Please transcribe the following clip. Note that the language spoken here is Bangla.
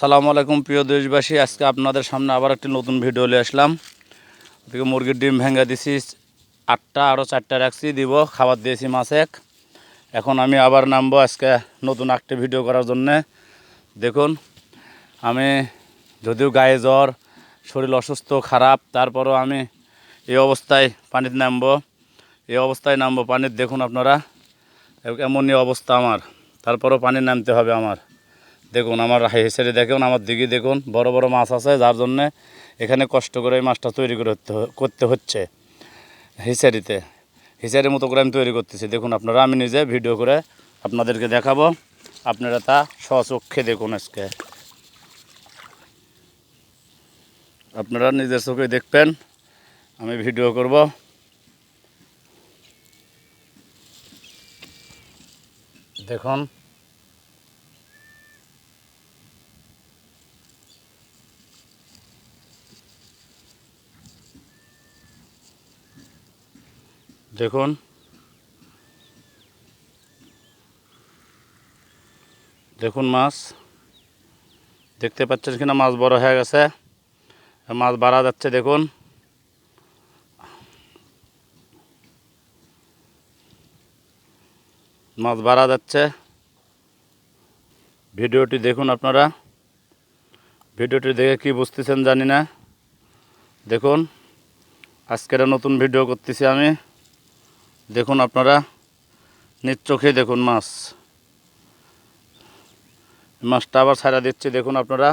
সালামু আলাইকুম, প্রিয় দেশবাসী। আজকে আপনাদের সামনে আবার একটি নতুন ভিডিও নিয়ে আসলাম। ওদিকে মুরগির ডিম ভেঙে দিছি, আটটা আরও চারটা রাখছি, দিব, খাবার দিয়েছি মাছেক। এখন আমি আবার নামবো আজকে নতুন একটি ভিডিও করার জন্যে। দেখুন, আমি যদিও গায়ে জ্বর, শরীর অসুস্থ, খারাপ, তারপরও আমি এই অবস্থায় পানিতে নামবো। এই অবস্থায় নামবো পানির দেখুন আপনারা, এমনই অবস্থা আমার। তারপরও পানি নামতে হবে আমার। দেখুন, আমার হেসেরে দেখুন, আমার দিকে দেখুন, বড় বড় মাছ আছে, যার জন্যে এখানে কষ্ট করে এই মাছটা তৈরি করতে করতে হচ্ছে হিসারিতে হিসারির মতো করে আমি তৈরি করতেছি। দেখুন আপনারা, আমি নিজে ভিডিও করে আপনাদেরকে দেখাবো। আপনারা তা স্বচক্ষে দেখুন আজকে। আপনারা নিজের চোখে দেখবেন, আমি ভিডিও করব। দেখুন দেখুন। দেখুন মাছ। দেখতে পাচ্ছেন কিনা মাছ বড় হয়ে গেছে। মাছ বাড়া যাচ্ছে, দেখুন। মাছ বাড়া যাচ্ছে। ভিডিওটি দেখুন আপনারা। ভিডিওটি দেখে কি বুঝতেছেন জানি না। দেখুন। আজকের নতুন ভিডিও করতেছি আমি। দেখুন আপনারা নিজ চোখে দেখুন মাছ। মাছটা আবার ছাড়া দিচ্ছে দেখুন আপনারা।